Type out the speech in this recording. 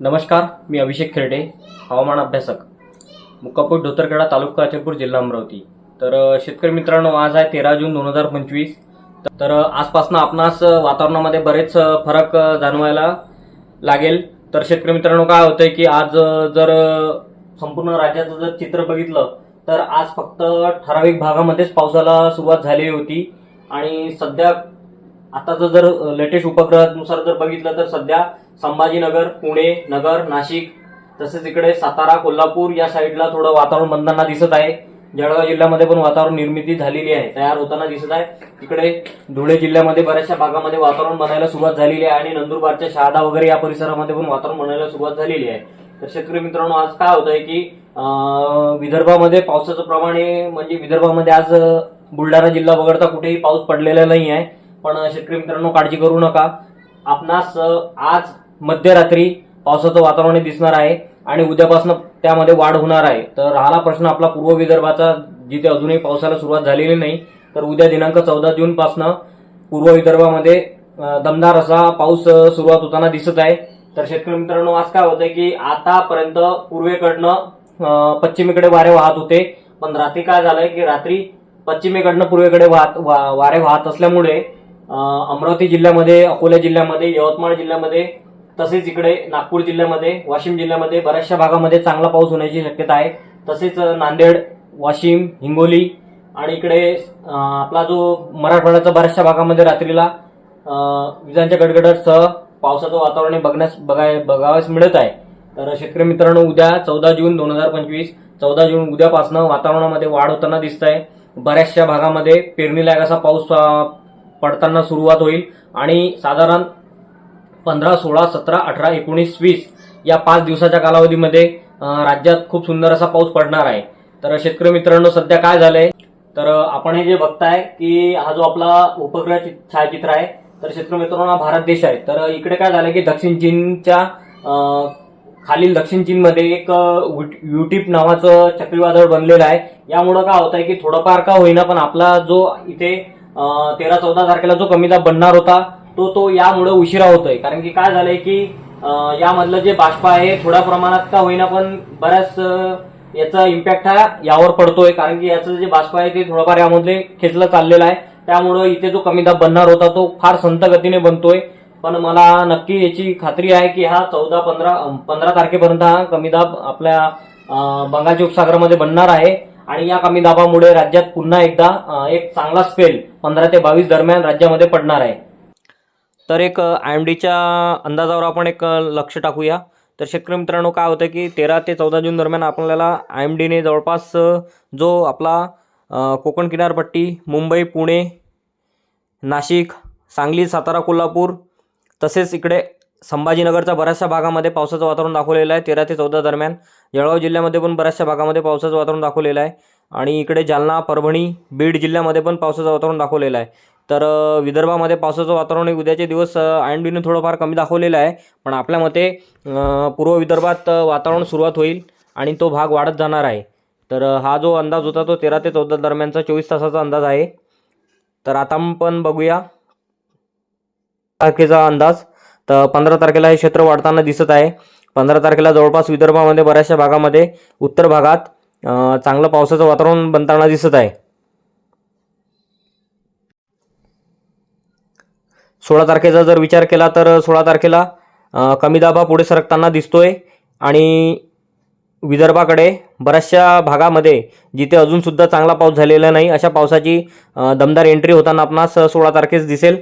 नमस्कार मी अभिषेक खेरडे हवामान अभ्यासक. मुक्कापूर धोतरखेडा तालुका अचलपूर जिल्हा अमरावती. तर शेतकरी मित्रांनो आज आहे तेरा जून दोन हजार पंचवीस. तर आजपासून आजपासनं आपणास वातावरणामध्ये बरेच फरक जाणवायला लागेल. तर शेतकरी मित्रांनो काय होतंय की आज जर संपूर्ण राज्याचं जर चित्र बघितलं तर आज फक्त ठराविक भागामध्येच पावसाला सुरुवात झाली होती. आणि सध्या आताचं जर लेटेस्ट उपग्रहानुसार जर बघितलं तर सध्या संभाजीनगर पुणे नगर नाशिक तसेच इकडे सातारा कोल्हापूर या साईडला थोडं वातावरण बनताना दिसत आहे. जळगाव जिल्ह्यामध्ये पण वातावरण निर्मिती झालेली आहे तयार होताना दिसत आहे. इकडे धुळे जिल्ह्यामध्ये बऱ्याचशा भागामध्ये वातावरण बनायला सुरुवात झालेली आहे आणि नंदुरबारच्या शहादा वगैरे या परिसरामध्ये पण वातावरण बनायला सुरुवात झालेली आहे. तर शेतकरी मित्रांनो आज काय होत आहे की विदर्भामध्ये पावसाचं प्रमाण हे म्हणजे विदर्भामध्ये आज बुलढाणा जिल्हा वगळता कुठेही पाऊस पडलेला नाही आहे पण शेतकरी मित्रांनो काळजी करू नका. आपणास आज मध्यरात्री पावसाचं वातावरण दिसणार आहे आणि उद्यापासून त्यामध्ये वाढ होणार आहे. तर राहिला प्रश्न आपला पूर्व विदर्भाचा जिथे अजूनही पावसाला सुरुवात झालेली नाही तर उद्या दिनांक चौदा जूनपासून पूर्व विदर्भामध्ये दमदार असा पाऊस सुरुवात होताना दिसत आहे. तर शेतकरी मित्रांनो आज काय होतंय की आतापर्यंत पूर्वेकडनं पश्चिमेकडे वारे वाहत होते. पण रात्री काय झालंय की रात्री पश्चिमेकडनं पूर्वेकडे वाहत वा- वारे वाहत असल्यामुळे अमरावती जिल्ह्यामध्ये अकोला जिल्ह्यामध्ये यवतमाळ जिल्ह्यामध्ये तसेच इकडे नागपूर जिल्ह्यामध्ये वाशिम जिल्ह्यामध्ये बऱ्याचशा भागामध्ये चांगला पाऊस होण्याची शक्यता आहे. तसेच नांदेड वाशिम हिंगोली आणि इकडे आपला जो मराठवाड्याचा बऱ्याचशा भागामध्ये रात्रीला विजांच्या गडगडाटसह पावसाचं वातावरण बघण्यास बघाय बघावयास मिळत आहे. तर शेतकरी मित्रांनो उद्या चौदा जून दोन हजार पंचवीस चौदा जून उद्यापासनं वातावरणामध्ये वाढ होताना दिसत आहे बऱ्याचशा भागामध्ये पेरणीलायक असा पाऊस पडताना सुरुवात होईल. आणि साधारण पंधरा सोळा सतरा अठरा एकोणीस वीस या पाच दिवसाच्या कालावधीमध्ये राज्यात खूप सुंदर असा पाऊस पडणार आहे. तर शेतकरी मित्रांनो सध्या काय झालंय? तर आपण हे जे बघताय की हा जो आपला उपग्रह चि- छायाचित्र आहे तर शेतकरी मित्रांनो हा भारत देश आहे. तर इकडे काय झालंय की दक्षिण चीनच्या खालील दक्षिण चीनमध्ये एक युटीप नावाचं चक्रीवादळ बनलेलं आहे. यामुळं काय होत आहे की थोडंफार का होईना पण आपला जो इथे तेरा चौदा तारखेला जो कमी दाब बनणार होता तो तो यामुळे उशिरा होतोय. कारण की काय झालंय की यामधलं जे बाष्प आहे थोड्या प्रमाणात का होईना पण बऱ्याच याचा इम्पॅक्ट हा यावर पडतोय. कारण की याचं जे बाष्प आहे ते थोडंफार यामध्ये खेचलं चाललेलं आहे. त्यामुळं इथे जो कमी दाब बनणार होता तो फार संत गतीने बनतोय. पण मला नक्की याची खात्री आहे की हा चौदा पंधरा पंधरा तारखेपर्यंत हा कमी दाब आपल्या बंगालच्या उपसागरामध्ये बनणार आहे. आणि या कमी दाबामुळे राज्यात पुन्हा एकदा एक चांगला स्पेल पंधरा ते बावीस दरम्यान राज्यामध्ये पडणार आहे. तर एक आय एम डीच्या अंदाजावर आपण एक लक्ष टाकूया. तर शेतकरी मित्रांनो काय होतं की तेरा ते चौदा जून दरम्यान आपल्याला आय एम डीने जवळपास जो आपला कोकण किनारपट्टी मुंबई पुणे नाशिक सांगली सातारा कोल्हापूर तसेच इकडे संभाजीनगरच्या बऱ्याचशा भागामध्ये पावसाचं वातावरण दाखवलेलं आहे. तेरा ते चौदा दरम्यान जळगाव जिल्ह्यामध्ये पण बऱ्याचशा भागामध्ये पावसाचं वातावरण दाखवलेलं आहे. आणि इकडे जालना परभणी बीड जिल्ह्यामध्ये पण पावसाचं वातावरण दाखवलेलं आहे. तर विदर्भामध्ये पावसाचं वातावरण हे उद्याचे दिवस आय थोडंफार कमी दाखवलेलं आहे. पण आपल्या मते पूर्व विदर्भात वातावरण सुरुवात होईल आणि तो भाग वाढत जाणार आहे. तर हा जो अंदाज होता तो तेरा ते चौदा दरम्यानचा चोवीस तासाचा अंदाज आहे. तर आता पण बघूया तारखेचा अंदाज. तर पंधरा तारखेला हे क्षेत्र वाढताना दिसत आहे. पंधरा तारखेला जवळपास विदर्भामध्ये बऱ्याचशा भागामध्ये उत्तर भागात चांगलं पावसाचं वातावरण बनताना दिसत आहे. सोळा तारखेचा जर विचार केला तर सोळा तारखेला कमी दाबा पुढे सरकताना दिसतोय आणि विदर्भाकडे बऱ्याचशा भागामध्ये जिथे अजूनसुद्धा चांगला पाऊस झालेला नाही अशा पावसाची दमदार एंट्री होताना आपणास सोळा तारखेस दिसेल.